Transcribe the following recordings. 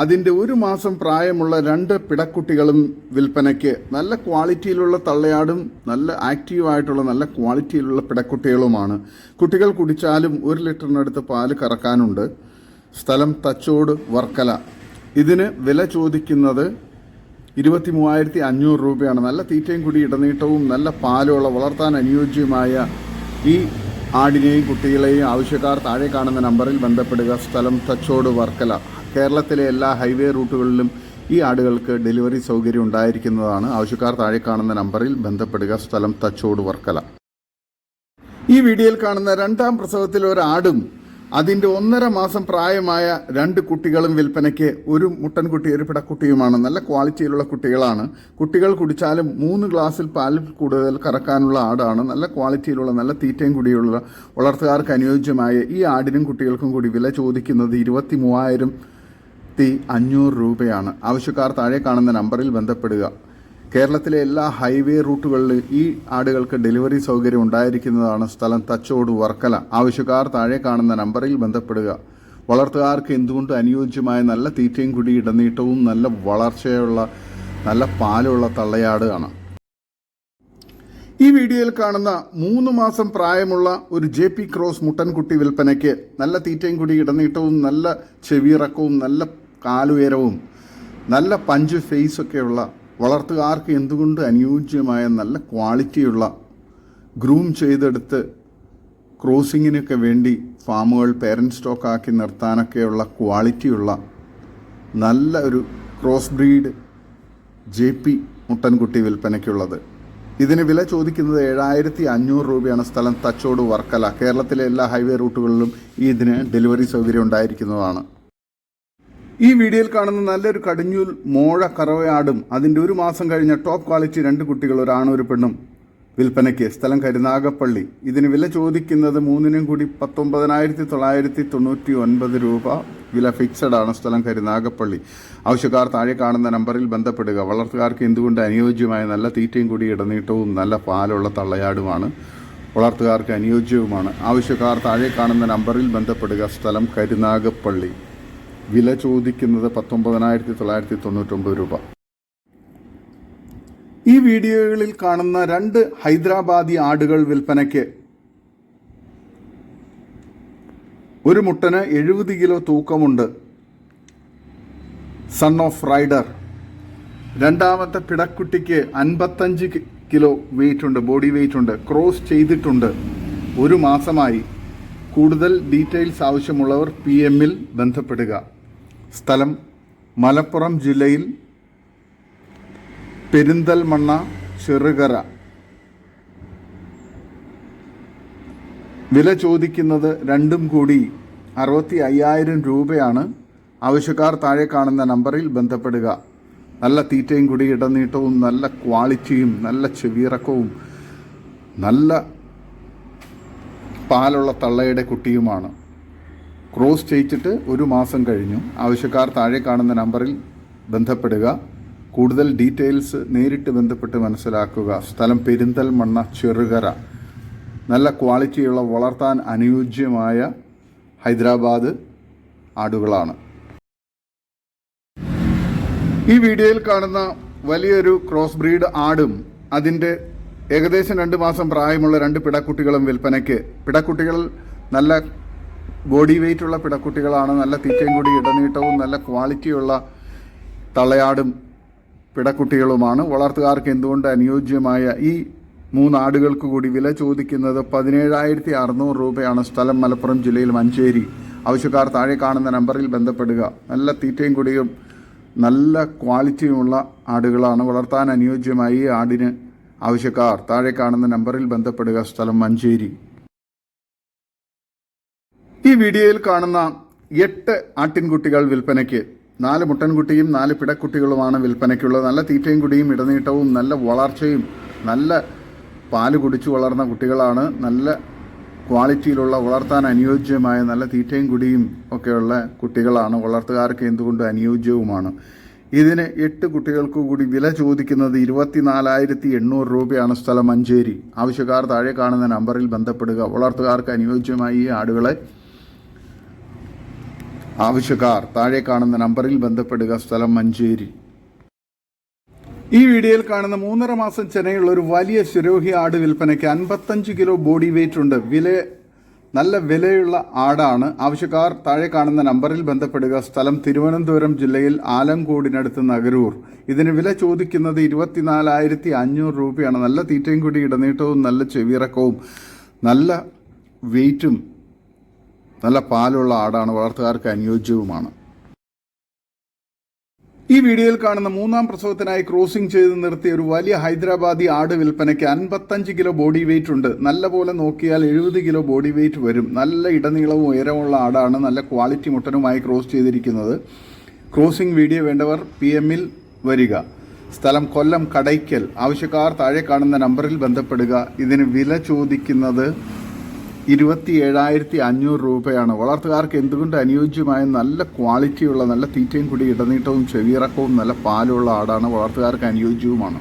അതിന്റെ ഒരു മാസം പ്രായമുള്ള രണ്ട് പിടക്കുട്ടികളും വിൽപ്പനയ്ക്ക് നല്ല ക്വാളിറ്റിയിലുള്ള തള്ളയാടും നല്ല ആക്റ്റീവായിട്ടുള്ള നല്ല ക്വാളിറ്റിയിലുള്ള പിടക്കുട്ടികളുമാണ്. കുട്ടികൾ കുടിച്ചാലും ഒരു ലിറ്ററിനടുത്ത് പാൽ കറക്കാനുണ്ട്. സ്ഥലം തച്ചോട് വർക്കല. ഇതിന് വില ചോദിക്കുന്നത് ഇരുപത്തി മൂവായിരത്തി അഞ്ഞൂറ് രൂപയാണ്. നല്ല തീറ്റയും കൂടി ഇടനീട്ടവും നല്ല പാലുള്ള വളർത്താൻ അനുയോജ്യമായ ഈ ആടിനെയും കുട്ടികളെയും ആവശ്യക്കാർ താഴെ കാണുന്ന നമ്പറിൽ ബന്ധപ്പെടുക. സ്ഥലം തച്ചോട് വർക്കല. കേരളത്തിലെ എല്ലാ ഹൈവേ റൂട്ടുകളിലും ഈ ആടുകൾക്ക് ഡെലിവറി സൗകര്യം ഉണ്ടായിരിക്കുന്നതാണ്. ആവശ്യക്കാർ താഴെ കാണുന്ന നമ്പറിൽ ബന്ധപ്പെടുക. സ്ഥലം തച്ചോട് വർക്കല. ഈ വീഡിയോയിൽ കാണുന്ന രണ്ടാം പ്രസവത്തിൽ ഒരാടും അതിന്റെ ഒന്നര മാസം പ്രായമായ രണ്ട് കുട്ടികളും വിൽപ്പനയ്ക്ക് ഒരു മുട്ടൻകുട്ടി ഒരു പിടക്കുട്ടിയുമാണ്. നല്ല ക്വാളിറ്റിയിലുള്ള കുട്ടികളാണ്. കുട്ടികൾ കുടിച്ചാലും മൂന്ന് ഗ്ലാസ്സിൽ പാലിൽ കൂടുതൽ കറക്കാനുള്ള ആടാണ്. നല്ല ക്വാളിറ്റിയിലുള്ള നല്ല തീറ്റയും കൂടിയുള്ള വളർത്തുകാർക്ക് അനുയോജ്യമായ ഈ ആടിനും കുട്ടികൾക്കും കൂടി വില ചോദിക്കുന്നത് ഇരുപത്തി മൂവായിരം ത്തി അഞ്ഞൂറ് രൂപയാണ്. ആവശ്യക്കാർ താഴെ കാണുന്ന നമ്പറിൽ ബന്ധപ്പെടുക. കേരളത്തിലെ എല്ലാ ഹൈവേ റൂട്ടുകളിലും ഈ ആടുകൾക്ക് ഡെലിവറി സൗകര്യം ഉണ്ടായിരിക്കുന്നതാണ് സ്ഥലം തച്ചോട് വർക്കല. ആവശ്യക്കാർ താഴെ കാണുന്ന നമ്പറിൽ ബന്ധപ്പെടുക. വളർത്തുകാർക്ക് എന്തുകൊണ്ട് അനുയോജ്യമായ നല്ല തീറ്റയും കുടി ഇടനീട്ടവും നല്ല വളർച്ചയുള്ള നല്ല പാലുള്ള തള്ളയാടാണ്. ഈ വീഡിയോയിൽ കാണുന്ന മൂന്ന് മാസം പ്രായമുള്ള ഒരു ജെ പി ക്രോസ് മുട്ടൻകുട്ടി വിൽപ്പനയ്ക്ക് നല്ല തീറ്റയും കുടി ഇടനീട്ടവും നല്ല ചെവിയിറക്കവും നല്ല കാലുയരവും നല്ല പഞ്ച് ഫേസൊക്കെയുള്ള വളർത്തുകാർക്ക് എന്തുകൊണ്ട് അനുയോജ്യമായ നല്ല ക്വാളിറ്റിയുള്ള ഗ്രൂം ചെയ്തെടുത്ത് ക്രോസിങ്ങിനൊക്കെ വേണ്ടി ഫാമുകൾ പേരന്റ് സ്റ്റോക്കാക്കി നിർത്താനൊക്കെയുള്ള ക്വാളിറ്റിയുള്ള നല്ല ഒരു ക്രോസ് ബ്രീഡ് ജെ പി മുട്ടൻകുട്ടി വിൽപ്പനയ്ക്കുള്ളത്. ഇതിന് വില ചോദിക്കുന്നത് ഏഴായിരത്തി അഞ്ഞൂറ് രൂപയാണ്. സ്ഥലം തച്ചോട് വർക്കല. കേരളത്തിലെ എല്ലാ ഹൈവേ റൂട്ടുകളിലും ഇതിന് ഡെലിവറി സൗകര്യം ഉണ്ടായിരിക്കുന്നതാണ്. ഈ വീഡിയോയിൽ കാണുന്ന നല്ലൊരു കടിഞ്ഞൂൽ മോഴ കറവയാടും. അതിന്റെ ഒരു മാസം കഴിഞ്ഞ ടോപ്പ് ക്വാളിറ്റി രണ്ട് കുട്ടികൾ ഒരാണും ഒരു പെണ്ണും വിൽപ്പനയ്ക്ക്. സ്ഥലം കരുനാഗപ്പള്ളി ഇതിന് വില ചോദിക്കുന്നത് മൂന്നിനും കൂടി പത്തൊമ്പതിനായിരത്തി തൊള്ളായിരത്തി തൊണ്ണൂറ്റി ഒൻപത് രൂപ. വില ഫിക്സഡ് ആണ് സ്ഥലം കരുനാഗപ്പള്ളി ആവശ്യക്കാർ താഴെ കാണുന്ന നമ്പറിൽ ബന്ധപ്പെടുക. വളർത്തുകാർക്ക് എന്തുകൊണ്ട് അനുയോജ്യമായ നല്ല തീറ്റയും കൂടി ഇടനീട്ടവും നല്ല പാലുള്ള തള്ളയാടുമാണ്? വളർത്തുകാർക്ക് അനുയോജ്യവുമാണ്. ആവശ്യക്കാർ താഴെ കാണുന്ന നമ്പറിൽ ബന്ധപ്പെടുക. സ്ഥലം കരുനാഗപ്പള്ളി വില ചോദിക്കുന്നത് പത്തൊമ്പതിനായിരത്തി തൊള്ളായിരത്തി തൊണ്ണൂറ്റൊമ്പത് രൂപ. ഈ വീഡിയോകളിൽ കാണുന്ന രണ്ട് ഹൈദരാബാദി ആടുകൾ വിൽപ്പനയ്ക്ക് ഒരു മുട്ടന് എഴുപത് കിലോ തൂക്കമുണ്ട്. സൺ ഓഫ് റൈഡർ രണ്ടാമത്തെ പിടക്കുട്ടിക്ക് അൻപത്തഞ്ച് കിലോ വെയിറ്റ് ഉണ്ട് ബോഡി വെയിറ്റ് ഉണ്ട്. ക്രോസ് ചെയ്തിട്ടുണ്ട്. ഒരു മാസമായി. കൂടുതൽ ഡീറ്റെയിൽസ് ആവശ്യമുള്ളവർ പി എമ്മിൽ ബന്ധപ്പെടുക. സ്ഥലം മലപ്പുറം ജില്ലയിൽ പെരിന്തൽമണ്ണ ചെറുകര. വില ചോദിക്കുന്നത് രണ്ടും കൂടി അറുപത്തി അയ്യായിരം രൂപയാണ്. ആവശ്യക്കാർ താഴെ കാണുന്ന നമ്പറിൽ ബന്ധപ്പെടുക. നല്ല തീറ്റയും കൂടി ഇടനീട്ടവും നല്ല ക്വാളിറ്റിയും നല്ല ചെവിയിറക്കവും നല്ല പാലുള്ള തള്ളയുടെ കുട്ടിയുമാണ്. ക്രോസ് ചെയ്യിച്ചിട്ട് ഒരു മാസം കഴിഞ്ഞു. ആവശ്യക്കാർ താഴെ കാണുന്ന നമ്പറിൽ ബന്ധപ്പെടുക. കൂടുതൽ ഡീറ്റെയിൽസ് നേരിട്ട് ബന്ധപ്പെട്ട് മനസ്സിലാക്കുക. സ്ഥലം പെരിന്തൽമണ്ണ ചെറുകര. നല്ല ക്വാളിറ്റിയുള്ള വളർത്താൻ അനുയോജ്യമായ ഹൈദരാബാദ് ആടുകളാണ്. ഈ വീഡിയോയിൽ കാണുന്ന വലിയൊരു ക്രോസ് ബ്രീഡ് ആടും അതിന്റെ ഏകദേശം രണ്ട് മാസം പ്രായമുള്ള രണ്ട് പിടക്കുട്ടികളും വിൽപ്പനയ്ക്ക്. പിടക്കുട്ടികൾ നല്ല ബോഡി വെയിറ്റ് ഉള്ള പിടക്കുട്ടികളാണ്. നല്ല തീറ്റയും കൂടി ഇടനീട്ടവും നല്ല ക്വാളിറ്റിയുള്ള തള്ളയാടും പിടക്കുട്ടികളുമാണ്. വളർത്തുകാർക്ക് എന്തുകൊണ്ട് അനുയോജ്യമായ ഈ മൂന്നാടുകൾക്ക് കൂടി വില ചോദിക്കുന്നത് പതിനേഴായിരത്തി അറുന്നൂറ് രൂപയാണ് സ്ഥലം മലപ്പുറം ജില്ലയിൽ മഞ്ചേരി. ആവശ്യക്കാർ താഴെ കാണുന്ന നമ്പറിൽ ബന്ധപ്പെടുക. നല്ല തീറ്റയും കൂടിയും നല്ല ക്വാളിറ്റിയുമുള്ള ആടുകളാണ് വളർത്താൻ അനുയോജ്യമായി ആടിന് ആവശ്യക്കാർ. താഴെ കാണുന്ന നമ്പറിൽ ബന്ധപ്പെടുക. സ്ഥലം മഞ്ചേരി. ഈ വീഡിയോയിൽ കാണുന്ന എട്ട് ആട്ടിൻകുട്ടികൾ വിൽപ്പനയ്ക്ക് നാല് മുട്ടൻകുട്ടിയും നാല് പിടക്കുട്ടികളുമാണ് വിൽപ്പനയ്ക്കുള്ളത്. നല്ല തീറ്റയും കുടിയും ഇടനീട്ടവും നല്ല വളർച്ചയും നല്ല പാൽ കുടിച്ചു വളർന്ന കുട്ടികളാണ്. നല്ല ക്വാളിറ്റിയിലുള്ള വളർത്താൻ അനുയോജ്യമായ നല്ല തീറ്റയും കുടിയും ഒക്കെയുള്ള കുട്ടികളാണ്. വളർത്തുകാർക്ക് എന്തുകൊണ്ട് അനുയോജ്യവുമാണ്? ഇതിന് എട്ട് കുട്ടികൾക്ക് കൂടി വില ചോദിക്കുന്നത് ഇരുപത്തിനാലായിരത്തി എണ്ണൂറ് രൂപയാണ് സ്ഥലം മഞ്ചേരി. ആവശ്യക്കാർ താഴെ കാണുന്ന നമ്പറിൽ ബന്ധപ്പെടുക. വളർത്തുകാർക്ക് അനുയോജ്യമായി ഈ ആടുകളെ ആവശ്യക്കാർ താഴെ കാണുന്ന നമ്പറിൽ ബന്ധപ്പെടുക സ്ഥലം മഞ്ചേരി. ഈ വീഡിയോയിൽ കാണുന്ന മൂന്നര മാസം ചെനയുള്ള ഒരു വലിയ ശിരോഹി ആട് വിൽപ്പനയ്ക്ക് അൻപത്തഞ്ച് കിലോ ബോഡി വെയിറ്റ് ഉണ്ട്. വില നല്ല വിലയുള്ള ആടാണ്. ആവശ്യക്കാർ താഴെ കാണുന്ന നമ്പറിൽ ബന്ധപ്പെടുക സ്ഥലം തിരുവനന്തപുരം ജില്ലയിൽ ആലങ്കോടിനടുത്ത് നഗരൂർ. ഇതിന് വില ചോദിക്കുന്നത് ഇരുപത്തിനാലായിരത്തി അഞ്ഞൂറ് രൂപയാണ്. നല്ല തീറ്റയും കൂടി ഇടനീട്ടവും നല്ല ചെവിയിറക്കവും നല്ല വെയിറ്റും നല്ല പാലുള്ള ആടാണ് വളർത്തുകാർക്ക് അനുയോജ്യവുമാണ്. ഈ വീഡിയോയിൽ കാണുന്ന മൂന്നാം പ്രസവത്തിനായി ക്രോസിംഗ് ചെയ്ത് നിർത്തിയ ഒരു വലിയ ഹൈദരാബാദി ആട് വിൽപ്പനയ്ക്ക് അൻപത്തഞ്ച് കിലോ ബോഡി വെയിറ്റ് ഉണ്ട്. നല്ല പോലെ നോക്കിയാൽ എഴുപത് കിലോ ബോഡി വെയിറ്റ് വരും. നല്ല ഇടനീളവും ഉയരമുള്ള ആടാണ് നല്ല ക്വാളിറ്റി മുട്ടനുമായി ക്രോസ് ചെയ്തിരിക്കുന്നത്. ക്രോസിംഗ് വീഡിയോ വേണ്ടവർ പി എമ്മിൽ വരിക. സ്ഥലം കൊല്ലം കടയ്ക്കൽ. ആവശ്യക്കാർ താഴെ കാണുന്ന നമ്പറിൽ ബന്ധപ്പെടുക. ഇതിന് വില ചോദിക്കുന്നത് ഇരുപത്തി ഏഴായിരത്തി അഞ്ഞൂറ് രൂപയാണ്. വളർത്തുകാർക്ക് എന്തുകൊണ്ട് അനുയോജ്യമായ നല്ല ക്വാളിറ്റിയുള്ള നല്ല തീറ്റയും കൂടി ഇടനീട്ടവും ചെവിയിറക്കവും നല്ല പാലുള്ള ആടാണ് വളർത്തുകാർക്ക് അനുയോജ്യവുമാണ്.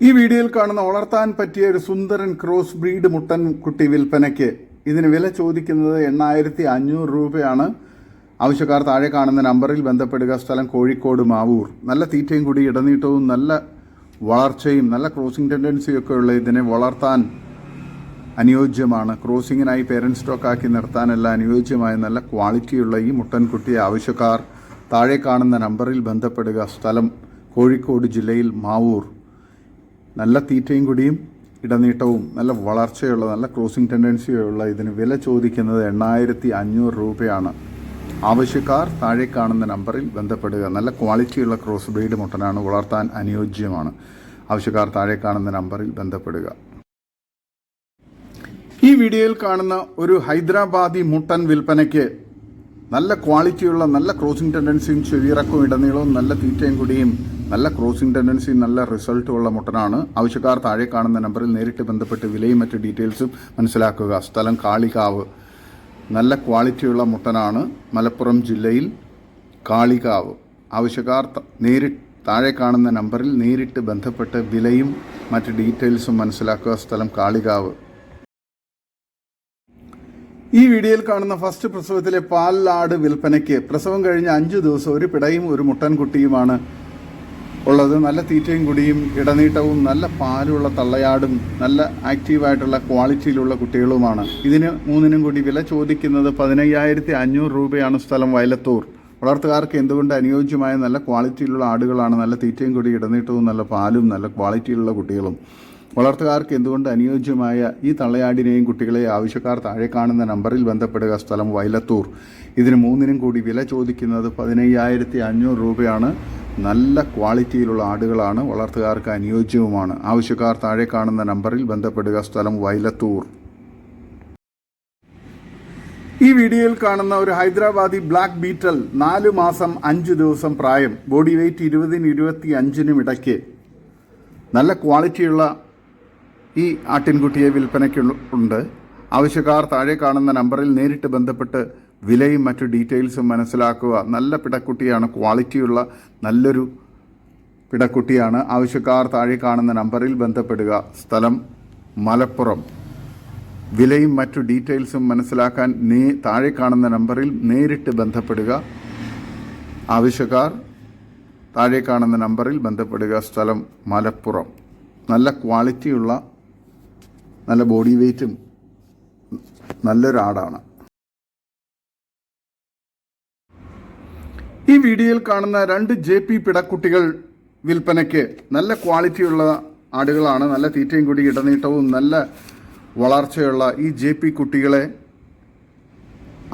ഈ വീഡിയോയിൽ കാണുന്ന വളർത്താൻ പറ്റിയ ഒരു സുന്ദരൻ ക്രോസ് ബ്രീഡ് മുട്ടൻ കുട്ടി വിൽപ്പനയ്ക്ക് ഇതിന് വില ചോദിക്കുന്നത് എണ്ണായിരത്തി അഞ്ഞൂറ് രൂപയാണ്. ആവശ്യക്കാർ താഴെ കാണുന്ന നമ്പറിൽ ബന്ധപ്പെടുക. സ്ഥലം കോഴിക്കോട് മാവൂർ. നല്ല തീറ്റയും കൂടി ഇടനീട്ടവും നല്ല വളർച്ചയും നല്ല ക്രോസിംഗ് ടെൻഡൻസിയും ഒക്കെ ഉള്ള ഇതിനെ വളർത്താൻ അനുയോജ്യമാണ്. ക്രോസിങ്ങിനായി സ്റ്റോക്ക് ആക്കി നിർത്താനല്ല അനുയോജ്യമായ നല്ല ക്വാളിറ്റിയുള്ള ഈ മുട്ടൻകുട്ടിയെ ആവശ്യക്കാർ താഴെ കാണുന്ന നമ്പറിൽ ബന്ധപ്പെടുക. സ്ഥലം കോഴിക്കോട് ജില്ലയിൽ മാവൂർ. നല്ല തീറ്റയും കുടിയും ഇടനീട്ടവും നല്ല വളർച്ചയുള്ള നല്ല ക്രോസിംഗ് ടെൻഡൻസിയുള്ള ഇതിന് വില ചോദിക്കുന്നത് എണ്ണായിരത്തി അഞ്ഞൂറ് രൂപയാണ്. ആവശ്യക്കാർ താഴെ കാണുന്ന നമ്പറിൽ ബന്ധപ്പെടുക. നല്ല ക്വാളിറ്റിയുള്ള ക്രോസ് ബ്രീഡ് മുട്ടനാണ് വളർത്താൻ അനുയോജ്യമാണ്. ആവശ്യക്കാർ താഴെ കാണുന്ന നമ്പറിൽ ബന്ധപ്പെടുക. വീഡിയോയിൽ കാണുന്ന ഒരു ഹൈദരാബാദി മുട്ടൻ വിൽപ്പനയ്ക്ക് നല്ല ക്വാളിറ്റിയുള്ള നല്ല ക്രോസിംഗ് ടെൻഡൻസിയും ചെവിയിറക്കും ഇടനീളവും നല്ല തീറ്റയും കൂടിയും നല്ല ക്രോസിംഗ് ടെൻഡൻസിയും നല്ല റിസൾട്ടും ഉള്ള മുട്ടനാണ്. ആവശ്യക്കാർ താഴെ കാണുന്ന നമ്പറിൽ നേരിട്ട് ബന്ധപ്പെട്ട് വിലയും മറ്റ് ഡീറ്റെയിൽസും മനസ്സിലാക്കുക. സ്ഥലം കാളികാവ്. നല്ല ക്വാളിറ്റിയുള്ള മുട്ടനാണ് മലപ്പുറം ജില്ലയിൽ കാളികാവ്. ആവശ്യക്കാർ നേരി താഴെ കാണുന്ന നമ്പറിൽ നേരിട്ട് ബന്ധപ്പെട്ട് വിലയും മറ്റ് ഡീറ്റെയിൽസും മനസ്സിലാക്കുക. സ്ഥലം കാളികാവ്. ഈ വീഡിയോയിൽ കാണുന്ന ഫസ്റ്റ് പ്രസവത്തിലെ പാലാട് വിൽപ്പനയ്ക്ക് പ്രസവം കഴിഞ്ഞ അഞ്ചു ദിവസം ഒരു പിടയും ഒരു മുട്ടൻകുട്ടിയുമാണ് ഉള്ളത്. നല്ല തീറ്റയും കുടിയും ഇടനീട്ടവും നല്ല പാലുള്ള തള്ളയാടും നല്ല ആക്റ്റീവായിട്ടുള്ള ക്വാളിറ്റിയിലുള്ള കുട്ടികളുമാണ്. ഇതിന് മൂന്നിനും കൂടി വില ചോദിക്കുന്നത് പതിനയ്യായിരത്തി അഞ്ഞൂറ് രൂപയാണ് സ്ഥലം വയലത്തൂർ. വളർത്തുകാർക്ക് എന്തുകൊണ്ട് അനുയോജ്യമായ നല്ല ക്വാളിറ്റിയിലുള്ള ആടുകളാണ് നല്ല തീറ്റയും കൂടി ഇടനീട്ടവും നല്ല പാലും നല്ല ക്വാളിറ്റിയിലുള്ള കുട്ടികളും? വളർത്തുകാർക്ക് എന്തുകൊണ്ട് അനുയോജ്യമായ ഈ തള്ളയാടിനെയും കുട്ടികളെ ആവശ്യക്കാർ താഴെ കാണുന്ന നമ്പറിൽ ബന്ധപ്പെടുക സ്ഥലം വയലത്തൂർ? ഇതിന് മൂന്നിനും കൂടി വില ചോദിക്കുന്നത് പതിനയ്യായിരത്തി അഞ്ഞൂറ് രൂപയാണ്. നല്ല ക്വാളിറ്റിയിലുള്ള ആടുകളാണ് വളർത്തുകാർക്ക് അനുയോജ്യവുമാണ്. ആവശ്യക്കാർ താഴെ കാണുന്ന നമ്പറിൽ ബന്ധപ്പെടുക സ്ഥലം വയലത്തൂർ. ഈ വീഡിയോയിൽ കാണുന്ന ഒരു ഹൈദരാബാദി ബ്ലാക്ക് ബീറ്റൽ നാല് മാസം അഞ്ച് ദിവസം പ്രായം ബോഡി വെയിറ്റ് ഇരുപതിന് ഇരുപത്തി അഞ്ചിനും ഇടയ്ക്ക്. നല്ല ക്വാളിറ്റിയുള്ള ഈ ആട്ടിൻകുട്ടിയെ വിൽപ്പനയ്ക്കുണ്ട് ആവശ്യക്കാർ താഴെ കാണുന്ന നമ്പറിൽ നേരിട്ട് ബന്ധപ്പെട്ട് വിലയും മറ്റു ഡീറ്റെയിൽസും മനസ്സിലാക്കുക. നല്ല പിടക്കുട്ടിയാണ്. ക്വാളിറ്റിയുള്ള നല്ലൊരു പിടക്കുട്ടിയാണ്. ആവശ്യക്കാർ താഴെ കാണുന്ന നമ്പറിൽ ബന്ധപ്പെടുക. സ്ഥലം മലപ്പുറം. വിലയും മറ്റു ഡീറ്റെയിൽസും മനസ്സിലാക്കാൻ നേ താഴെ കാണുന്ന നമ്പറിൽ നേരിട്ട് ബന്ധപ്പെടുക. ആവശ്യക്കാർ താഴെ കാണുന്ന നമ്പറിൽ ബന്ധപ്പെടുക. സ്ഥലം മലപ്പുറം. നല്ല ക്വാളിറ്റിയുള്ള നല്ല ബോഡി വെയ്റ്റും നല്ലൊരാടാണ്. ഈ വീഡിയോയിൽ കാണുന്ന രണ്ട് ജെ പി പിടക്കുട്ടികൾ വിൽപ്പനയ്ക്ക് നല്ല ക്വാളിറ്റിയുള്ള ആടുകളാണ്. നല്ല തീറ്റയും കൂടി ഇടനീട്ടവും നല്ല വളർച്ചയുള്ള ഈ ജെ പി കുട്ടികളെ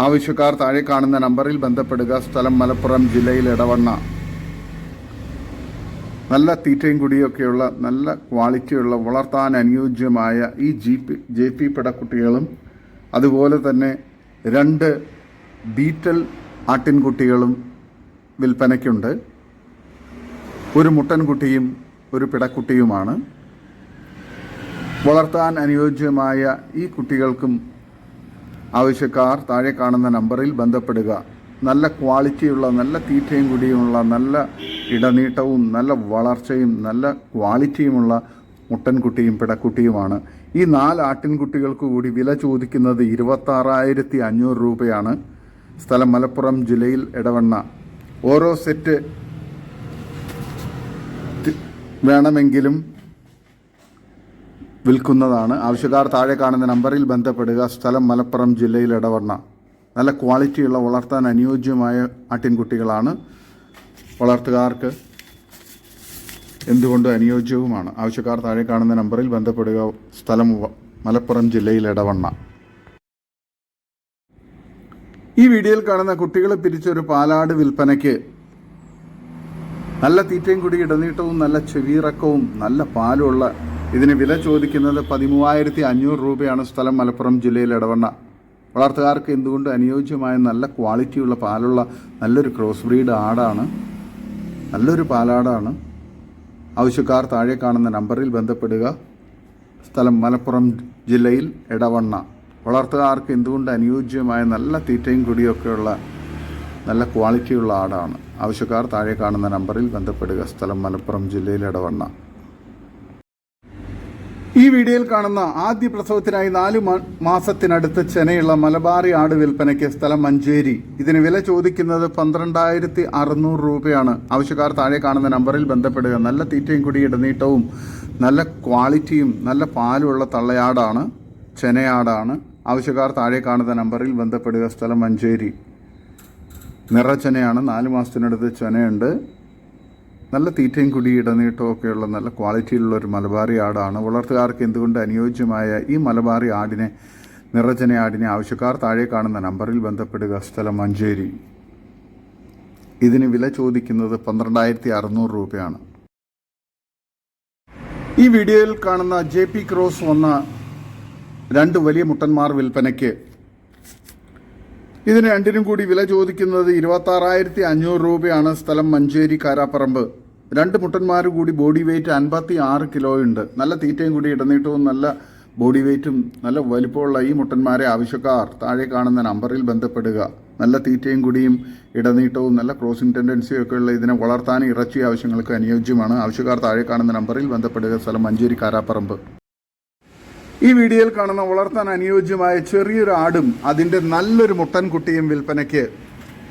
ആവശ്യക്കാർ താഴെ കാണുന്ന നമ്പറിൽ ബന്ധപ്പെടുക. സ്ഥലം മലപ്പുറം ജില്ലയിൽ ഇടവണ്ണ നല്ല തീറ്റയും കുടിയൊക്കെയുള്ള നല്ല ക്വാളിറ്റിയുള്ള വളർത്താൻ അനുയോജ്യമായ ഈ ജി പി ജെ പി പിടക്കുട്ടികളും അതുപോലെ തന്നെ രണ്ട് ബീറ്റൽ ആട്ടിൻകുട്ടികളും വിൽപ്പനയ്ക്കുണ്ട്. ഒരു മുട്ടൻകുട്ടിയും ഒരു പിടക്കുട്ടിയുമാണ്. വളർത്താൻ അനുയോജ്യമായ ഈ കുട്ടികൾക്കും ആവശ്യക്കാർ താഴെ കാണുന്ന നമ്പറിൽ ബന്ധപ്പെടുക. നല്ല ക്വാളിറ്റിയുള്ള നല്ല തീറ്റയും കുടിയുമുള്ള നല്ല ഇടനീട്ടവും നല്ല വളർച്ചയും നല്ല ക്വാളിറ്റിയുമുള്ള മുട്ടൻകുട്ടിയും പിടക്കുട്ടിയുമാണ്. ഈ നാല് ആട്ടിൻകുട്ടികൾക്ക് കൂടി വില ചോദിക്കുന്നത് ഇരുപത്താറായിരത്തി അഞ്ഞൂറ് രൂപയാണ്. സ്ഥലം മലപ്പുറം ജില്ലയിൽ ഇടവണ്ണ ഓരോ സെറ്റ് വേണമെങ്കിലും വിൽക്കുന്നതാണ്. ആവശ്യക്കാർ താഴെ കാണുന്ന നമ്പറിൽ ബന്ധപ്പെടുക. സ്ഥലം മലപ്പുറം ജില്ലയിൽ ഇടവണ്ണ നല്ല ക്വാളിറ്റിയുള്ള വളർത്താൻ അനുയോജ്യമായ ആട്ടിൻകുട്ടികളാണ് വളർത്തുകാർക്ക് എന്തുകൊണ്ടും അനുയോജ്യവുമാണ്. ആവശ്യക്കാർ താഴെ കാണുന്ന നമ്പറിൽ ബന്ധപ്പെടുക. സ്ഥലം മലപ്പുറം ജില്ലയിൽ ഇടവണ്ണ ഈ വീഡിയോയിൽ കാണുന്ന കുട്ടികളെ പിരിച്ചൊരു പാലാട് വിൽപ്പനയ്ക്ക് നല്ല തീറ്റയും കൂടി ഇടനീട്ടവും നല്ല ചെവിയിറക്കവും നല്ല പാലുമുള്ള ഇതിന് വില ചോദിക്കുന്നത് പതിമൂവായിരത്തി അഞ്ഞൂറ് രൂപയാണ് സ്ഥലം മലപ്പുറം ജില്ലയിൽ ഇടവണ്ണ വളർത്തുകാർക്ക് എന്തുകൊണ്ട് അനുയോജ്യമായ നല്ല ക്വാളിറ്റിയുള്ള പാലുള്ള നല്ലൊരു ക്രോസ് ബ്രീഡ് ആടാണ് നല്ലൊരു പാലാടാണ്? ആവശ്യക്കാർ താഴെ കാണുന്ന നമ്പറിൽ ബന്ധപ്പെടുക. സ്ഥലം മലപ്പുറം ജില്ലയിൽ എടവണ്ണ. വളർത്തുകാർക്ക് എന്തുകൊണ്ട് അനുയോജ്യമായ നല്ല തീറ്റയും കുടിയൊക്കെയുള്ള നല്ല ക്വാളിറ്റിയുള്ള ആടാണ്? ആവശ്യക്കാർ താഴെ കാണുന്ന നമ്പറിൽ ബന്ധപ്പെടുക. സ്ഥലം മലപ്പുറം ജില്ലയിൽ ഇടവണ്ണ ഈ വീഡിയോയിൽ കാണുന്ന ആദ്യ പ്രസവത്തിനായി നാലു മാസത്തിനടുത്ത് ചെനയുള്ള മലബാറി ആട് വിൽപ്പനയ്ക്ക് സ്ഥലം മഞ്ചേരി. ഇതിന് വില ചോദിക്കുന്നത് പന്ത്രണ്ടായിരത്തി അറുന്നൂറ് രൂപയാണ്. ആവശ്യക്കാർ താഴെ കാണുന്ന നമ്പറിൽ ബന്ധപ്പെടുക. നല്ല തീറ്റയും കുടി ഇടനീട്ടവും നല്ല ക്വാളിറ്റിയും നല്ല പാലുമുള്ള തള്ളയാടാണ് ചെനയാടാണ്. ആവശ്യക്കാർ താഴെ കാണുന്ന നമ്പറിൽ ബന്ധപ്പെടുക. സ്ഥലം മഞ്ചേരി. നിറച്ചെനയാണ് നാല് മാസത്തിനടുത്ത് ചെനയുണ്ട്. നല്ല തീറ്റയും കുടി ഇടനീട്ടവും ഒക്കെയുള്ള നല്ല ക്വാളിറ്റിയിലുള്ള ഒരു മലബാറി ആടാണ്. വളർത്തുകാർക്ക് എന്തുകൊണ്ട് അനുയോജ്യമായ ഈ മലബാറി ആടിനെ നിറചന ആടിനെ ആവശ്യക്കാർ താഴെ കാണുന്ന നമ്പറിൽ ബന്ധപ്പെടുക? സ്ഥലം മഞ്ചേരി. ഇതിന് വില ചോദിക്കുന്നത് പന്ത്രണ്ടായിരത്തി അറുന്നൂറ് രൂപയാണ്. ഈ വീഡിയോയിൽ കാണുന്ന ജെ പി ക്രോസ് വന്ന രണ്ട് വലിയ മുട്ടന്മാർ വിൽപ്പനയ്ക്ക്. ഇതിന് രണ്ടിനും കൂടി വില ചോദിക്കുന്നത് ഇരുപത്താറായിരത്തി അഞ്ഞൂറ് രൂപയാണ്. സ്ഥലം മഞ്ചേരി കാരാപ്പറമ്പ്. രണ്ട് മുട്ടന്മാർ കൂടി ബോഡി വെയിറ്റ് അൻപത്തി ആറ് കിലോ ഉണ്ട്. നല്ല തീറ്റയും കൂടി ഇടനീട്ടവും നല്ല ബോഡി വെയിറ്റും നല്ല വലിപ്പമുള്ള ഈ മുട്ടന്മാരെ ആവശ്യക്കാർ താഴെ കാണുന്ന നമ്പറിൽ ബന്ധപ്പെടുക. നല്ല തീറ്റയും കൂടിയും ഇടനീട്ടവും നല്ല ക്രോസിംഗ് ടെൻഡൻസിയും ഒക്കെ ഉള്ള ഇതിനെ വളർത്താൻ ഇറച്ചി ആവശ്യങ്ങൾക്ക് അനുയോജ്യമാണ്. ആവശ്യക്കാർ താഴെ കാണുന്ന നമ്പറിൽ ബന്ധപ്പെടുക. സ്ഥലം മഞ്ചേരി കാരാപ്പറമ്പ്. ഈ വീഡിയോയിൽ കാണുന്ന വളർത്താൻ അനുയോജ്യമായ ചെറിയൊരു ആടും അതിന്റെ നല്ലൊരു മുട്ടൻകുട്ടിയും വിൽപ്പനയ്ക്ക്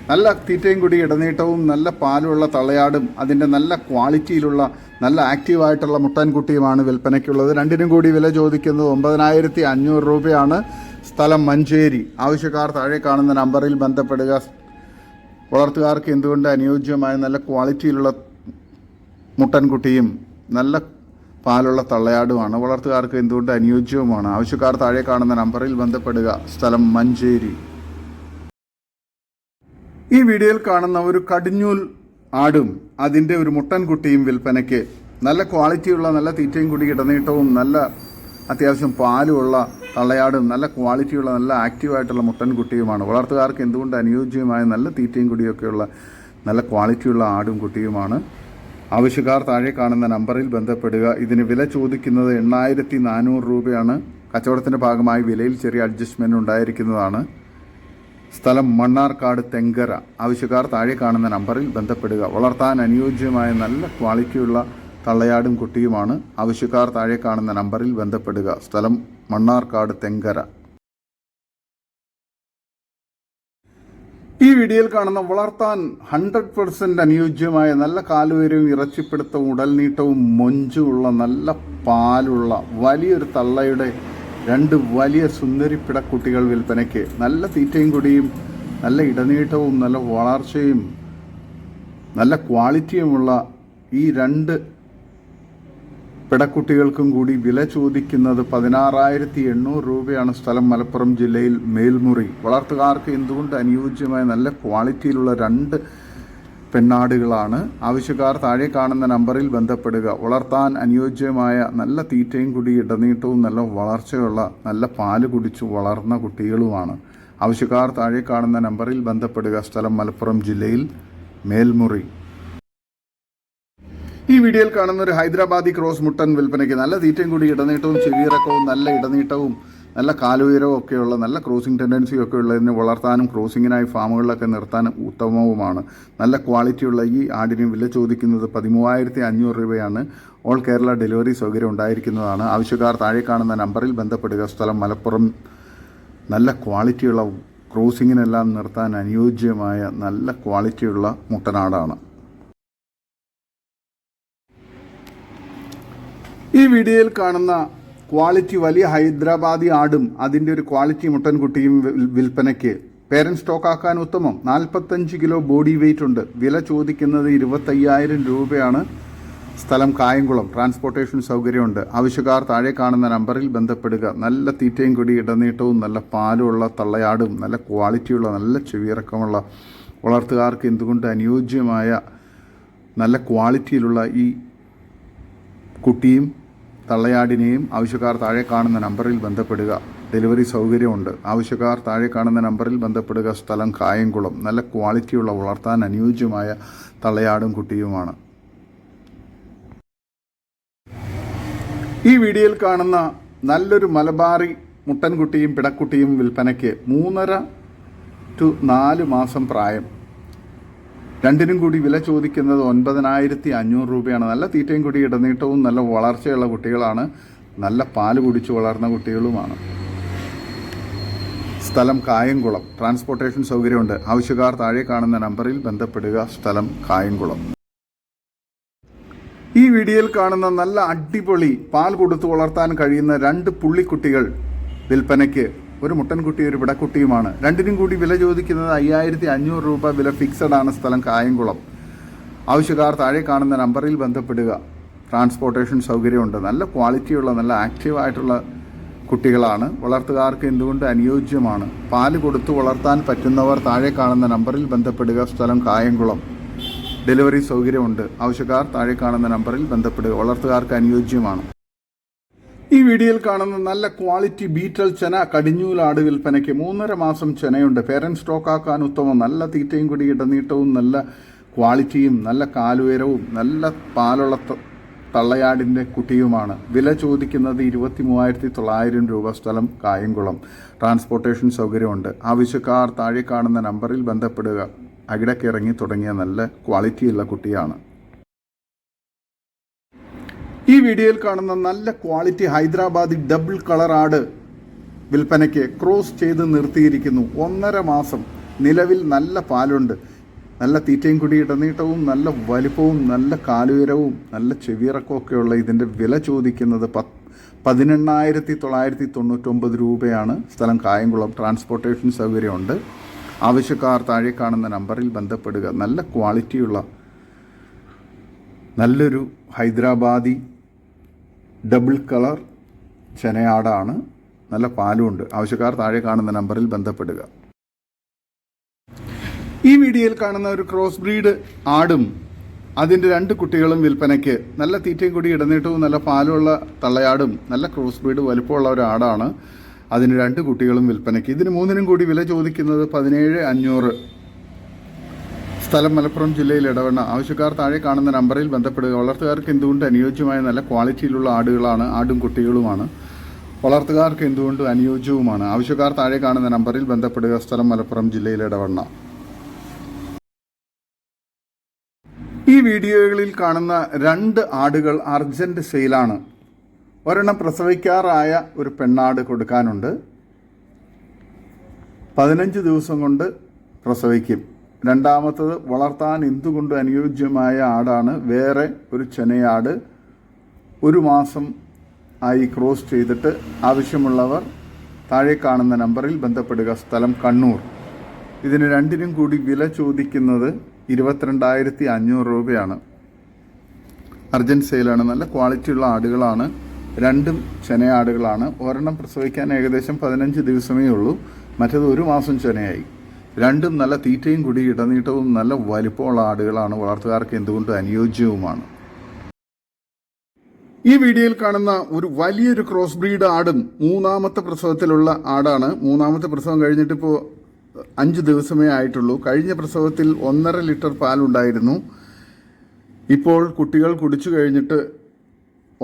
നല്ല തീറ്റയും കൂടി ഇടനീട്ടവും നല്ല പാലുള്ള തളയാടും അതിന്റെ നല്ല ക്വാളിറ്റിയിലുള്ള നല്ല ആക്റ്റീവായിട്ടുള്ള മുട്ടൻകുട്ടിയുമാണ് വിൽപ്പനയ്ക്കുള്ളത്. രണ്ടിനും കൂടി വില ചോദിക്കുന്നത് ഒമ്പതിനായിരത്തി അഞ്ഞൂറ് രൂപയാണ്. സ്ഥലം മഞ്ചേരി. ആവശ്യക്കാർ താഴെ കാണുന്ന നമ്പറിൽ ബന്ധപ്പെടുക. വളർത്തുകാർക്ക് എന്തുകൊണ്ട് അനുയോജ്യമായ നല്ല ക്വാളിറ്റിയിലുള്ള മുട്ടൻകുട്ടിയും നല്ല പാലുള്ള തള്ളയാടുമാണ് വളർത്തുകാർക്ക് എന്തുകൊണ്ട് അനുയോജ്യവുമാണ്? ആവശ്യക്കാർ താഴെ കാണുന്ന നമ്പറിൽ ബന്ധപ്പെടുക. സ്ഥലം മഞ്ചേരി. ഈ വീഡിയോയിൽ കാണുന്ന ഒരു കടിഞ്ഞൂൽ ആടും അതിന്റെ ഒരു മുട്ടൻകുട്ടിയും വിൽപ്പനയ്ക്ക് നല്ല ക്വാളിറ്റിയുള്ള നല്ല തീറ്റയും കൂടി ഇടനീട്ടവും നല്ല അത്യാവശ്യം പാലുമുള്ള തള്ളയാടും നല്ല ക്വാളിറ്റിയുള്ള നല്ല ആക്റ്റീവായിട്ടുള്ള മുട്ടൻകുട്ടിയുമാണ്. വളർത്തുകാർക്ക് എന്തുകൊണ്ട് അനുയോജ്യമായ നല്ല തീറ്റയും കൂടിയൊക്കെയുള്ള നല്ല ക്വാളിറ്റിയുള്ള ആടും കുട്ടിയുമാണ്? ആവശ്യക്കാർ താഴെ കാണുന്ന നമ്പറിൽ ബന്ധപ്പെടുക. ഇതിന് വില ചോദിക്കുന്നത് എണ്ണായിരത്തി നാനൂറ് രൂപയാണ്. കച്ചവടത്തിന്റെ ഭാഗമായി വിലയിൽ ചെറിയ അഡ്ജസ്റ്റ്മെന്റ് ഉണ്ടായിരിക്കുന്നതാണ്. സ്ഥലം മണ്ണാർക്കാട് തെങ്കര. ആവശ്യക്കാർ താഴെ കാണുന്ന നമ്പറിൽ ബന്ധപ്പെടുക. വളർത്താൻ അനുയോജ്യമായ നല്ല ക്വാളിറ്റിയുള്ള തള്ളയാടും കുട്ടിയുമാണ്. ആവശ്യക്കാർ താഴെ കാണുന്ന നമ്പറിൽ ബന്ധപ്പെടുക. സ്ഥലം മണ്ണാർക്കാട് തെങ്കര. ഈ വീഡിയോയിൽ കാണുന്ന വളർത്താൻ ഹൺഡ്രഡ് പെർസെന്റ് അനുയോജ്യമായ നല്ല കാലുവരവും ഇറച്ചിപ്പിടുത്തവും ഉടൽനീട്ടവും മൊഞ്ചുമുള്ള നല്ല പാലുള്ള വലിയൊരു തള്ളയുടെ രണ്ട് വലിയ സുന്ദരി പിടക്കുട്ടികൾ വിൽപ്പനയ്ക്ക് നല്ല തീറ്റയും കൂടിയും നല്ല ഇടനീട്ടവും നല്ല വളർച്ചയും നല്ല ക്വാളിറ്റിയുമുള്ള ഈ രണ്ട് പിടക്കുട്ടികൾക്കും കൂടി വില ചോദിക്കുന്നത് പതിനാറായിരത്തി എണ്ണൂറ് രൂപയാണ് സ്ഥലം മലപ്പുറം ജില്ലയിൽ മേൽമുറി. വളർത്തുകാർക്ക് എന്തുകൊണ്ട് അനുയോജ്യമായ നല്ല ക്വാളിറ്റിയിലുള്ള രണ്ട് പെണ്ണാടുകളാണ്. ആവശ്യക്കാർ താഴെ കാണുന്ന നമ്പറിൽ ബന്ധപ്പെടുക. വളർത്താൻ അനുയോജ്യമായ നല്ല തീറ്റയും കുടി ഇടനീട്ടവും നല്ല വളർച്ചയുള്ള നല്ല പാൽ കുടിച്ചു വളർന്ന കുട്ടികളുമാണ്. ആവശ്യക്കാർ താഴെ കാണുന്ന നമ്പറിൽ ബന്ധപ്പെടുക. സ്ഥലം മലപ്പുറം ജില്ലയിൽ മേൽമുറി. ഈ വീഡിയോയിൽ കാണുന്ന ഒരു ഹൈദരാബാദി ക്രോസ് മുട്ടൻ വിൽപ്പനയ്ക്ക് നല്ല തീറ്റയും കൂടി ഇടനീട്ടവും ചെവിയിറക്കവും നല്ല ഇടനീട്ടവും നല്ല കാലുയരവും ഒക്കെയുള്ള നല്ല ക്രോസിംഗ് ടെൻഡൻസി ഒക്കെ ഉള്ളതിനെ വളർത്താനും ക്രോസിങ്ങിനായി ഫാമുകളിലൊക്കെ നിർത്താനും ഉത്തമവുമാണ്. നല്ല ക്വാളിറ്റിയുള്ള ഈ ആടിന് വില ചോദിക്കുന്നത് പതിമൂവായിരത്തി അഞ്ഞൂറ് രൂപയാണ്. ഓൾ കേരള ഡെലിവറി സൗകര്യം ഉണ്ടായിരിക്കുന്നതാണ്. ആവശ്യക്കാർ താഴെ കാണുന്ന നമ്പറിൽ ബന്ധപ്പെടുക. സ്ഥലം മലപ്പുറം. നല്ല ക്വാളിറ്റിയുള്ള ക്രോസിങ്ങിനെല്ലാം നിർത്താൻ അനുയോജ്യമായ നല്ല ക്വാളിറ്റിയുള്ള മുട്ടനാടാണ്. ഈ വീഡിയോയിൽ കാണുന്ന ക്വാളിറ്റി വലിയ ഹൈദരാബാദി ആടും അതിന്റെ ഒരു ക്വാളിറ്റി മുട്ടൻകുട്ടിയും കുട്ടിയും വിൽപ്പനയ്ക്ക്. പേരൻ സ്റ്റോക്കാക്കാൻ ഉത്തമം. നാൽപ്പത്തഞ്ച് കിലോ ബോഡി വെയിറ്റ് ഉണ്ട്. വില ചോദിക്കുന്നത് ഇരുപത്തയ്യായിരം രൂപയാണ്. സ്ഥലം കായംകുളം. ട്രാൻസ്പോർട്ടേഷൻ സൗകര്യമുണ്ട്. ആവശ്യക്കാർ താഴെ കാണുന്ന നമ്പറിൽ ബന്ധപ്പെടുക. നല്ല തീറ്റയും കൂടി ഇടനീട്ടവും നല്ല പാലുമുള്ള തള്ളയാടും നല്ല ക്വാളിറ്റിയുള്ള നല്ല ചെവിയിറക്കമുള്ള വളർത്തുകാർക്ക് എന്തുകൊണ്ട് അനുയോജ്യമായ നല്ല ക്വാളിറ്റിയിലുള്ള ഈ കുട്ടിയും തള്ളയാടിനെയും ആവശ്യക്കാർ താഴെ കാണുന്ന നമ്പറിൽ ബന്ധപ്പെടുക. ഡെലിവറി സൗകര്യമുണ്ട്. ആവശ്യക്കാർ താഴെ കാണുന്ന നമ്പറിൽ ബന്ധപ്പെടുക. സ്ഥലം കായംകുളം. നല്ല ക്വാളിറ്റിയുള്ള വളർത്താൻ അനുയോജ്യമായ തള്ളയാടും കുട്ടിയുമാണ്. ഈ വീഡിയോയിൽ കാണുന്ന നല്ലൊരു മലബാറി മുട്ടൻകുട്ടിയും പിടക്കുട്ടിയും വിൽപ്പനയ്ക്ക് മൂന്നര ടു നാല് മാസം പ്രായം. രണ്ടിനും കൂടി വില ചോദിക്കുന്നത് ഒൻപതിനായിരത്തി അഞ്ഞൂറ് രൂപയാണ്. നല്ല തീറ്റയും കൂടി ഇടനീട്ടവും നല്ല വളർച്ചയുള്ള കുട്ടികളാണ്. നല്ല പാൽ കുടിച്ചു വളർന്ന കുട്ടികളുമാണ്. സ്ഥലം കായംകുളം. ട്രാൻസ്പോർട്ടേഷൻ സൗകര്യമുണ്ട്. ആവശ്യക്കാർ താഴെ കാണുന്ന നമ്പറിൽ ബന്ധപ്പെടുക. സ്ഥലം കായംകുളം. ഈ വീഡിയോയിൽ കാണുന്ന നല്ല അടിപൊളി പാൽ കൊടുത്തു വളർത്താൻ കഴിയുന്ന രണ്ട് പുള്ളിക്കുട്ടികൾ വിൽപ്പനയ്ക്ക് ഒരു മുട്ടൻകുട്ടി ഒരു വിടക്കുട്ടിയുമാണ്. രണ്ടിനും കൂടി വില ചോദിക്കുന്നത് അയ്യായിരത്തി അഞ്ഞൂറ് രൂപ വില ഫിക്സഡ് ആണ് സ്ഥലം കായംകുളം. ആവശ്യക്കാർ താഴെ കാണുന്ന നമ്പറിൽ ബന്ധപ്പെടുക. ട്രാൻസ്പോർട്ടേഷൻ സൗകര്യമുണ്ട്. നല്ല ക്വാളിറ്റിയുള്ള നല്ല ആക്റ്റീവായിട്ടുള്ള കുട്ടികളാണ്. വളർത്തുകാർക്ക് എന്തുകൊണ്ട് അനുയോജ്യമാണ്? പാൽ കൊടുത്തു വളർത്താൻ പറ്റുന്നവർ താഴെ കാണുന്ന നമ്പറിൽ ബന്ധപ്പെടുക. സ്ഥലം കായംകുളം. ഡെലിവറി സൗകര്യമുണ്ട്. ആവശ്യക്കാർ താഴെ കാണുന്ന നമ്പറിൽ ബന്ധപ്പെടുക. വളർത്തുകാർക്ക് അനുയോജ്യമാണ്. ഈ വീഡിയോയിൽ കാണുന്ന നല്ല ക്വാളിറ്റി ബീറ്റൽ ചെന കടിഞ്ഞൂലാട് വിൽപ്പനയ്ക്ക് മൂന്നര മാസം ചെനയുണ്ട്. പേരൻ സ്റ്റോക്കാക്കാൻ ഉത്തമം. നല്ല തീറ്റയും കൂടി ഇടനീട്ടവും നല്ല ക്വാളിറ്റിയും നല്ല കാലുയരവും നല്ല പാലുള്ള തള്ളയാടിന്റെ കുട്ടിയുമാണ്. വില ചോദിക്കുന്നത് ഇരുപത്തി മൂവായിരത്തി തൊള്ളായിരം രൂപ സ്ഥലം കായംകുളം. ട്രാൻസ്പോർട്ടേഷൻ സൗകര്യമുണ്ട്. ആവശ്യക്കാർ താഴെ കാണുന്ന നമ്പറിൽ ബന്ധപ്പെടുക. അകിടക്കിറങ്ങി തുടങ്ങിയ നല്ല ക്വാളിറ്റിയുള്ള കുട്ടിയാണ്. ഈ വീഡിയോയിൽ കാണുന്ന നല്ല ക്വാളിറ്റി ഹൈദരാബാദി ഡബിൾ കളർ ആട് വിൽപ്പനയ്ക്ക് ക്രോസ് ചെയ്ത് നിർത്തിയിരിക്കുന്നു. ഒന്നര മാസം നിലവിൽ നല്ല പാലുണ്ട്. നല്ല തീറ്റയും കൂടി ഇടനീട്ടവും നല്ല വലിപ്പവും നല്ല കാലുയരവും നല്ല ചെവിയിറക്കമൊക്കെയുള്ള ഇതിന്റെ വില ചോദിക്കുന്നത് പത്ത് പതിനെണ്ണായിരത്തി തൊള്ളായിരത്തി തൊണ്ണൂറ്റൊമ്പത് രൂപയാണ്. സ്ഥലം കായംകുളം ട്രാൻസ്പോർട്ടേഷൻ സൗകര്യമുണ്ട്. ആവശ്യക്കാർ താഴെ കാണുന്ന നമ്പറിൽ ബന്ധപ്പെടുക. നല്ല ക്വാളിറ്റിയുള്ള നല്ലൊരു ഹൈദരാബാദി ഡബിൾ കളർ ചെനയാടാണ്. നല്ല പാലുമുണ്ട് ആവശ്യക്കാർ താഴെ കാണുന്ന നമ്പറിൽ ബന്ധപ്പെടുക. ഈ വീഡിയോയിൽ കാണുന്ന ഒരു ക്രോസ് ബ്രീഡ് ആടും അതിന്റെ രണ്ട് കുട്ടികളും വിൽപ്പനയ്ക്ക് നല്ല തീറ്റയും കൂടി ഇടനീട്ടവും നല്ല പാലുള്ള തള്ളയാടും നല്ല ക്രോസ് ബ്രീഡ് വലുപ്പമുള്ള ഒരു ആടാണ്. അതിന് രണ്ട് കുട്ടികളും വിൽപ്പനയ്ക്ക്. ഇതിന് മൂന്നിനും കൂടി വില ചോദിക്കുന്നത് പതിനേഴ് അഞ്ഞൂറ് സ്ഥലം മലപ്പുറം ജില്ലയിൽ ഇടവണ്ണ ആവശ്യക്കാർ താഴെ കാണുന്ന നമ്പറിൽ ബന്ധപ്പെടുക. വളർത്തുകാർക്ക് എന്തുകൊണ്ട് അനുയോജ്യമായ നല്ല ക്വാളിറ്റിയിലുള്ള ആടുകളാണ് ആടും കുട്ടികളുമാണ്? വളർത്തുകാർക്ക് എന്തുകൊണ്ട് അനുയോജ്യവുമാണ്? ആവശ്യക്കാർ താഴെ കാണുന്ന നമ്പറിൽ ബന്ധപ്പെടുക. സ്ഥലം മലപ്പുറം ജില്ലയിൽ ഇടവണ്ണ ഈ വീഡിയോകളിൽ കാണുന്ന രണ്ട് ആടുകൾ അർജന്റ് സെയിലാണ്. ഒരെണ്ണം പ്രസവിക്കാറായ ഒരു പെണ്ണാട് കൊടുക്കാനുണ്ട്. പതിനഞ്ച് ദിവസം കൊണ്ട് പ്രസവിക്കും. രണ്ടാമത്തത് വളർത്താൻ എന്തുകൊണ്ട് അനുയോജ്യമായ ആടാണ്? വേറെ ഒരു ചെനയാട് ഒരു മാസം ആയി ക്രോസ് ചെയ്തിട്ട് ആവശ്യമുള്ളവർ താഴെ കാണുന്ന നമ്പറിൽ ബന്ധപ്പെടുക. സ്ഥലം കണ്ണൂർ. ഇതിന് രണ്ടിനും കൂടി വില ചോദിക്കുന്നത് ഇരുപത്തിരണ്ടായിരത്തി അഞ്ഞൂറ് രൂപയാണ്. അർജന്റ് സെയിലാണ്. നല്ല ക്വാളിറ്റിയുള്ള ആടുകളാണ്. രണ്ടും ചെനയാടുകളാണ്. ഒരെണ്ണം പ്രസവിക്കാൻ ഏകദേശം പതിനഞ്ച് ദിവസമേ ഉള്ളൂ. മറ്റത് ഒരു മാസം ചെനയായി. രണ്ടും നല്ല തീറ്റയും കൂടി ഇടനീട്ടവും നല്ല വലിപ്പമുള്ള ആടുകളാണ്. വളർത്തുകാർക്ക് എന്തുകൊണ്ട് അനുയോജ്യവുമാണ്? ഈ വീഡിയോയിൽ കാണുന്ന ഒരു വലിയൊരു ക്രോസ് ബ്രീഡ് ആടും മൂന്നാമത്തെ പ്രസവത്തിലുള്ള ആടാണ്. മൂന്നാമത്തെ പ്രസവം കഴിഞ്ഞിട്ടിപ്പോൾ അഞ്ച് ദിവസമേ ആയിട്ടുള്ളൂ. കഴിഞ്ഞ പ്രസവത്തിൽ ഒന്നര ലിറ്റർ പാലുണ്ടായിരുന്നു. ഇപ്പോൾ കുട്ടികൾ കുടിച്ചു കഴിഞ്ഞിട്ട്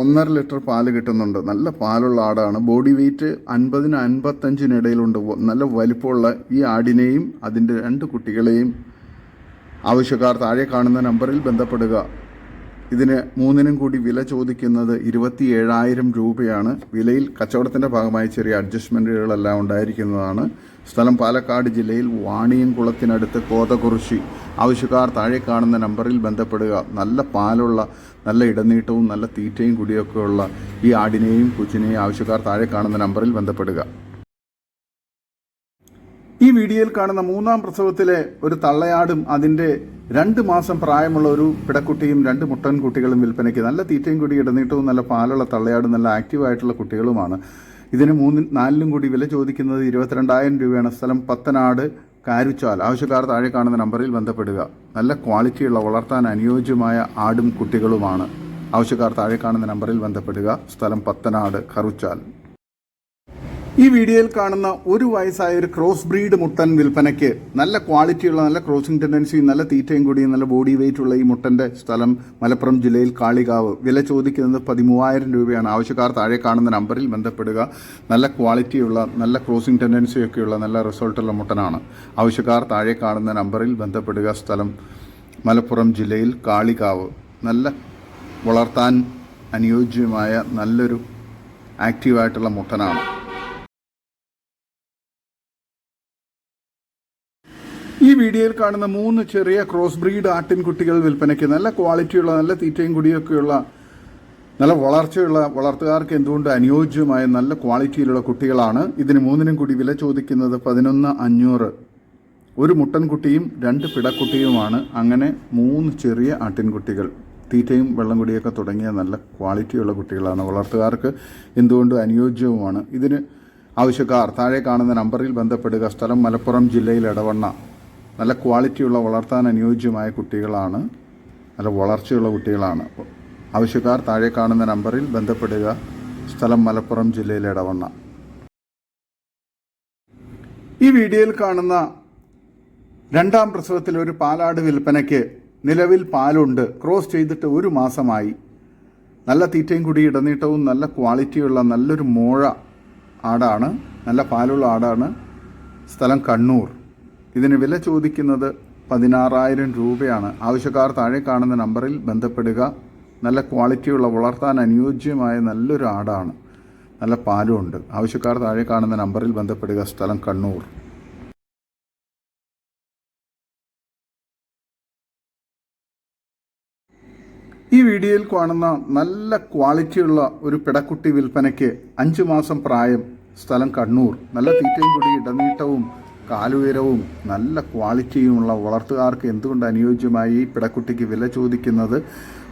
ഒന്നര ലിറ്റർ പാൽ കിട്ടുന്നുണ്ട്. നല്ല പാലുള്ള ആടാണ്. ബോഡി വെയിറ്റ് അൻപതിന് അൻപത്തഞ്ചിനിടയിലുണ്ട് നല്ല വലിപ്പമുള്ള ഈ ആടിനെയും അതിന്റെ രണ്ട് കുട്ടികളെയും ആവശ്യക്കാർ താഴെ കാണുന്ന നമ്പറിൽ ബന്ധപ്പെടുക. ഇതിന് മൂന്നിനും കൂടി വില ചോദിക്കുന്നത് ഇരുപത്തി ഏഴായിരം രൂപയാണ്. വിലയിൽ കച്ചവടത്തിന്റെ ഭാഗമായി ചെറിയ അഡ്ജസ്റ്റ്മെന്റുകളെല്ലാം ഉണ്ടായിരിക്കുന്നതാണ്. സ്ഥലം പാലക്കാട് ജില്ലയിൽ വാണിയംകുളത്തിനടുത്ത് കോതകുറിശി. ആവശ്യക്കാർ താഴെ കാണുന്ന നമ്പറിൽ ബന്ധപ്പെടുക. നല്ല പാലുള്ള നല്ല ഇടനീട്ടവും നല്ല തീറ്റയും കുടിയൊക്കെയുള്ള ഈ ആടിനെയും കുച്ചിനെയും ആവശ്യക്കാർ താഴെ കാണുന്ന നമ്പറിൽ ബന്ധപ്പെടുക. ഈ വീഡിയോയിൽ കാണുന്ന മൂന്നാം പ്രസവത്തിലെ ഒരു തള്ളയാടും അതിന്റെ രണ്ട് മാസം പ്രായമുള്ള ഒരു പിടക്കുട്ടിയും രണ്ട് മുട്ടൻ കുട്ടികളും വിൽപ്പനയ്ക്ക് നല്ല തീറ്റയും കൂടി ഇടനീട്ടവും നല്ല പാലുള്ള തള്ളയാടും നല്ല ആക്റ്റീവായിട്ടുള്ള കുട്ടികളുമാണ്. ഇതിന് മൂന്ന് നാലിനും കൂടി വില ചോദിക്കുന്നത് ഇരുപത്തിരണ്ടായിരം രൂപയാണ്. സ്ഥലം പത്തനാട് കാരുച്ചാൽ. ആവശ്യക്കാർ താഴെ കാണുന്ന നമ്പറിൽ ബന്ധപ്പെടുക. നല്ല ക്വാളിറ്റിയുള്ള വളർത്താൻ അനുയോജ്യമായ ആടും കുട്ടികളുമാണ്. ആവശ്യക്കാർ താഴെ കാണുന്ന നമ്പറിൽ ബന്ധപ്പെടുക. സ്ഥലം പത്തനാട് കറുച്ചാൽ. ഈ വീഡിയോയിൽ കാണുന്ന ഒരു വയസ്സായ ഒരു ക്രോസ് ബ്രീഡ് മുട്ടൻ വിൽപ്പനയ്ക്ക് നല്ല ക്വാളിറ്റിയുള്ള നല്ല ക്രോസിംഗ് ടെൻഡൻസി നല്ല തീറ്റയും കൂടിയും നല്ല ബോഡി വെയിറ്റ് ഉള്ള ഈ മുട്ടന്റെ സ്ഥലം മലപ്പുറം ജില്ലയിൽ കാളികാവ്. വില ചോദിക്കുന്നത് പതിമൂവായിരം രൂപയാണ്. ആവശ്യക്കാർ താഴെ കാണുന്ന നമ്പറിൽ ബന്ധപ്പെടുക. നല്ല ക്വാളിറ്റിയുള്ള നല്ല ക്രോസിംഗ് ടെൻഡൻസി ഒക്കെയുള്ള നല്ല റിസൾട്ടുള്ള മുട്ടനാണ്. ആവശ്യക്കാർ താഴെ കാണുന്ന നമ്പറിൽ ബന്ധപ്പെടുക. സ്ഥലം മലപ്പുറം ജില്ലയിൽ കാളികാവ്. നല്ല വളർത്താൻ അനുയോജ്യമായ നല്ലൊരു ആക്റ്റീവായിട്ടുള്ള മുട്ടനാണ്. വീഡിയോയിൽ കാണുന്ന മൂന്ന് ചെറിയ ക്രോസ് ബ്രീഡ് ആട്ടിൻകുട്ടികൾ വിൽപ്പനയ്ക്ക് നല്ല ക്വാളിറ്റിയുള്ള നല്ല തീറ്റയും കുടിയൊക്കെയുള്ള നല്ല വളർച്ചയുള്ള വളർത്തുകാർക്ക് എന്തുകൊണ്ട് അനുയോജ്യമായ നല്ല ക്വാളിറ്റിയിലുള്ള കുട്ടികളാണ്? ഇതിന് മൂന്നിനും കൂടി വില ചോദിക്കുന്നത് പതിനൊന്ന് അഞ്ഞൂറ്. ഒരു മുട്ടൻകുട്ടിയും രണ്ട് പിടക്കുട്ടിയുമാണ്. അങ്ങനെ മൂന്ന് ചെറിയ ആട്ടിൻകുട്ടികൾ. തീറ്റയും വെള്ളം കുടിയൊക്കെ തുടങ്ങിയ നല്ല ക്വാളിറ്റിയുള്ള കുട്ടികളാണ് വളർത്തുകാർക്ക് എന്തുകൊണ്ട് അനുയോജ്യവുമാണ്? ഇതിന് ആവശ്യക്കാർ താഴെ കാണുന്ന നമ്പറിൽ ബന്ധപ്പെടുക. സ്ഥലം മലപ്പുറം ജില്ലയിൽ ഇടവണ്ണ നല്ല ക്വാളിറ്റിയുള്ള വളർത്താൻ അനുയോജ്യമായ കുട്ടികളാണ്. നല്ല വളർച്ചയുള്ള കുട്ടികളാണ്. ആവശ്യക്കാർ താഴെ കാണുന്ന നമ്പറിൽ ബന്ധപ്പെടുക. സ്ഥലം മലപ്പുറം ജില്ലയിലെ ഇടവണ്ണ ഈ വീഡിയോയിൽ കാണുന്ന രണ്ടാം പ്രസവത്തിൽ ഒരു പാലാട് വിൽപ്പനയ്ക്ക് നിലവിൽ പാലുണ്ട്. ക്രോസ് ചെയ്തിട്ട് ഒരു മാസമായി. നല്ല തീറ്റയും കൂടി ഇടനീട്ടവും നല്ല ക്വാളിറ്റിയുള്ള നല്ലൊരു മോഴ ആടാണ്. നല്ല പാലുള്ള ആടാണ്. സ്ഥലം കണ്ണൂർ. ഇതിന് വില ചോദിക്കുന്നത് പതിനാറായിരം രൂപയാണ്. ആവശ്യക്കാർ താഴെ കാണുന്ന നമ്പറിൽ ബന്ധപ്പെടുക. നല്ല ക്വാളിറ്റിയുള്ള വളർത്താൻ അനുയോജ്യമായ നല്ലൊരു ആടാണ്. നല്ല പാലുണ്ട്. ആവശ്യക്കാർ താഴെ കാണുന്ന നമ്പറിൽ ബന്ധപ്പെടുക. സ്ഥലം കണ്ണൂർ. ഈ വീഡിയോയിൽ കാണുന്ന നല്ല ക്വാളിറ്റിയുള്ള ഒരു പിടക്കുട്ടി വിൽപ്പനയ്ക്ക് അഞ്ചു മാസം പ്രായം. സ്ഥലം കണ്ണൂർ. നല്ല തീറ്റയും കൂടി ഇടനീട്ടവും കാലുയരവും നല്ല ക്വാളിറ്റിയുമുള്ള വളർത്തുകാർക്ക് എന്തുകൊണ്ട് അനുയോജ്യമായി ഈ പിടക്കുട്ടിക്ക് വില ചോദിക്കുന്നത്?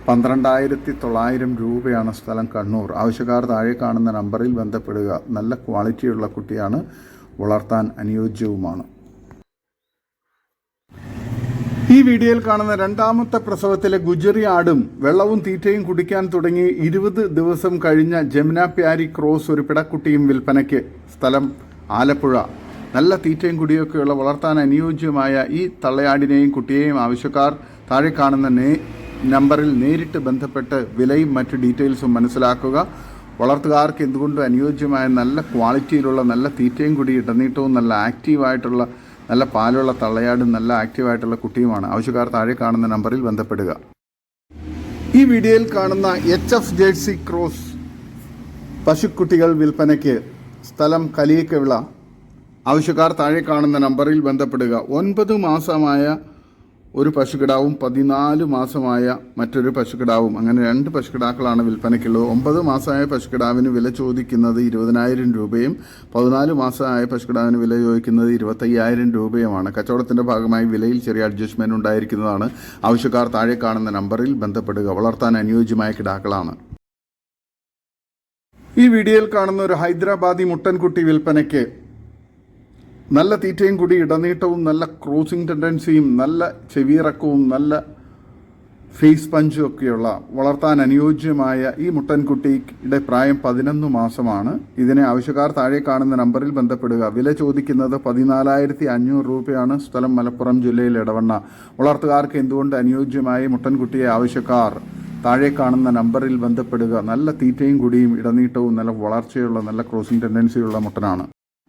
പന്ത്രണ്ടായിരത്തി തൊള്ളായിരം രൂപയാണ് സ്ഥലം കണ്ണൂർ. ആവശ്യക്കാർ താഴെ കാണുന്ന നമ്പറിൽ ബന്ധപ്പെടുക. നല്ല ക്വാളിറ്റിയുള്ള കുട്ടിയാണ് വളർത്താൻ അനുയോജ്യവുമാണ്. ഈ വീഡിയോയിൽ കാണുന്ന രണ്ടാമത്തെ പ്രസവത്തിലെ ഗുജറി ആടും വെള്ളവും തീറ്റയും കുടിക്കാൻ തുടങ്ങി ഇരുപത് ദിവസം കഴിഞ്ഞ ജമുന പ്യാരി ക്രോസ് ഒരു പിടക്കുട്ടിയും വിൽപ്പനയ്ക്ക് സ്ഥലം ആലപ്പുഴ. നല്ല തീറ്റയും കുടിയൊക്കെയുള്ള വളർത്താൻ അനുയോജ്യമായ ഈ തള്ളയാടിനെയും കുട്ടിയെയും ആവശ്യക്കാർ താഴെ കാണുന്ന നേ നമ്പറിൽ നേരിട്ട് ബന്ധപ്പെട്ട് വിലയും മറ്റ് ഡീറ്റെയിൽസും മനസ്സിലാക്കുക. വളർത്തുകാർക്ക് എന്തുകൊണ്ടും അനുയോജ്യമായ നല്ല ക്വാളിറ്റിയിലുള്ള നല്ല തീറ്റയും കൂടി ഇടനീട്ടവും നല്ല ആക്റ്റീവായിട്ടുള്ള നല്ല പാലുള്ള തള്ളയാടും നല്ല ആക്റ്റീവായിട്ടുള്ള കുട്ടിയുമാണ്. ആവശ്യക്കാർ താഴെ കാണുന്ന നമ്പറിൽ ബന്ധപ്പെടുക. ഈ വീഡിയോയിൽ കാണുന്ന എച്ച് എഫ് ജേഴ്സി ക്രോസ് പശുക്കുട്ടികൾ വിൽപ്പനയ്ക്ക് സ്ഥലം കലിയക്കവിള ആവശ്യക്കാർ താഴെ കാണുന്ന നമ്പറിൽ ബന്ധപ്പെടുക. ഒൻപത് മാസമായ ഒരു പശുക്കിടാവും പതിനാല് മാസമായ മറ്റൊരു പശുക്കിടാവും. അങ്ങനെ രണ്ട് പശുക്കിടാക്കളാണ് വിൽപ്പനയ്ക്കുള്ളത്. ഒമ്പത് മാസമായ പശുക്കിടാവിന് വില ചോദിക്കുന്നത് ഇരുപതിനായിരം രൂപയും പതിനാല് മാസമായ പശുക്കിടാവിന് വില ചോദിക്കുന്നത് ഇരുപത്തയ്യായിരം രൂപയുമാണ്. കച്ചവടത്തിന്റെ ഭാഗമായി വിലയിൽ ചെറിയ അഡ്ജസ്റ്റ്മെന്റ് ഉണ്ടായിരിക്കുന്നതാണ്. ആവശ്യക്കാർ താഴെ കാണുന്ന നമ്പറിൽ ബന്ധപ്പെടുക. വളർത്താൻ അനുയോജ്യമായ കിടാക്കളാണ്. ഈ വീഡിയോയിൽ കാണുന്ന ഒരു ഹൈദരാബാദി മുട്ടൻകുട്ടി വിൽപ്പനയ്ക്ക് നല്ല തീറ്റയും കൂടി ഇടനീട്ടവും നല്ല ക്രോസിംഗ് ടെൻഡൻസിയും നല്ല ചെവിയിറക്കവും നല്ല ഫേസ് പഞ്ചും ഒക്കെയുള്ള വളർത്താൻ അനുയോജ്യമായ ഈ മുട്ടൻകുട്ടിയുടെ പ്രായം പതിനൊന്ന് മാസമാണ്. ഇതിനെ ആവശ്യക്കാർ താഴെ കാണുന്ന നമ്പറിൽ ബന്ധപ്പെടുക. വില ചോദിക്കുന്നത് പതിനാലായിരത്തി അഞ്ഞൂറ് രൂപയാണ്. സ്ഥലം മലപ്പുറം ജില്ലയിൽ ഇടവണ്ണ വളർത്തുകാർക്ക് എന്തുകൊണ്ട് അനുയോജ്യമായ മുട്ടൻകുട്ടിയെ ആവശ്യക്കാർ താഴെ കാണുന്ന നമ്പറിൽ ബന്ധപ്പെടുക? നല്ല തീറ്റയും കുടിയും ഇടനീട്ടവും നല്ല വളർച്ചയുള്ള നല്ല ക്രോസിംഗ് ടെൻഡൻസിയുള്ള മുട്ടനാണ്.